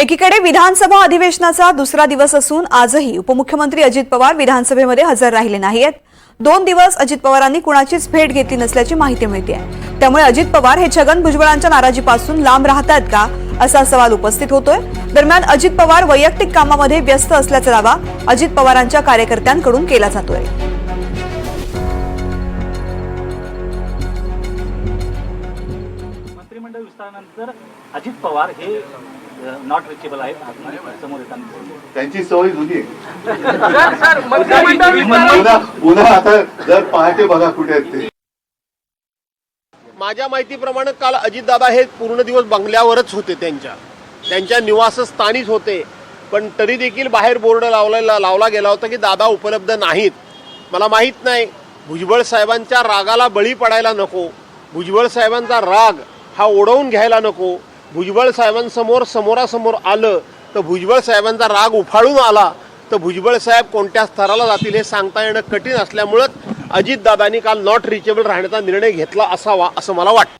एकीकडे विधानसभा अधिवेशनाचा दुसरा दिवस असून आजही उपमुख्यमंत्री अजित पवार विधानसभेमध्ये हजर राहिले नाहीयेत. दोन दिवस अजित पवारांनी कुणाचीच भेट घेतली नसल्याची माहिती मिळते त्यामुळे अजित पवार हे छगन भुजबळांच्या नाराजीपासून लांब राहतात का असा सवाल उपस्थित होतोय. दरम्यान अजित पवार वैयक्तिक कामामध्ये व्यस्त असल्याचा दावा अजित पवारांच्या कार्यकर्त्यांकडून केला जातोय. मंत्रिमंडळ विस्तारानंतर अजित पवार हे नॉट रिचेबल आहेत अजूनही समोर येताना त्यांची सवय जुनी आहे. पुन्हा आता जर पहाटे बघा कुठे आहेत ते. माझ्या माहितीप्रमाणे काल अजितदादा हे पूर्ण दिवस बंगल्यावरच होते त्यांच्या. त्यांच्या निवासस्थानीच होते. पण तरी देखील बाहेर बोर्ड लावलेला लावला गेला होता की दादा उपलब्ध नाहीत. मला माहीत नाही. भुजबळ साहेबांच्या रागाला बळी पडायला नको. भुजबळ साहेबांचा राग हा ओढवून घ्यायला नको. भुजबळ साहेबांसमोर समोरासमोर आलं तर भुजबळ साहेबांचा राग उफाळून आला तर भुजबळ साहेब कोणत्या स्तराला जातील हे सांगता येणं कठीण असल्यामुळंच अजितदादांनी काल नॉट रिचेबल राहण्याचा निर्णय घेतला असावा असं मला वाटतं.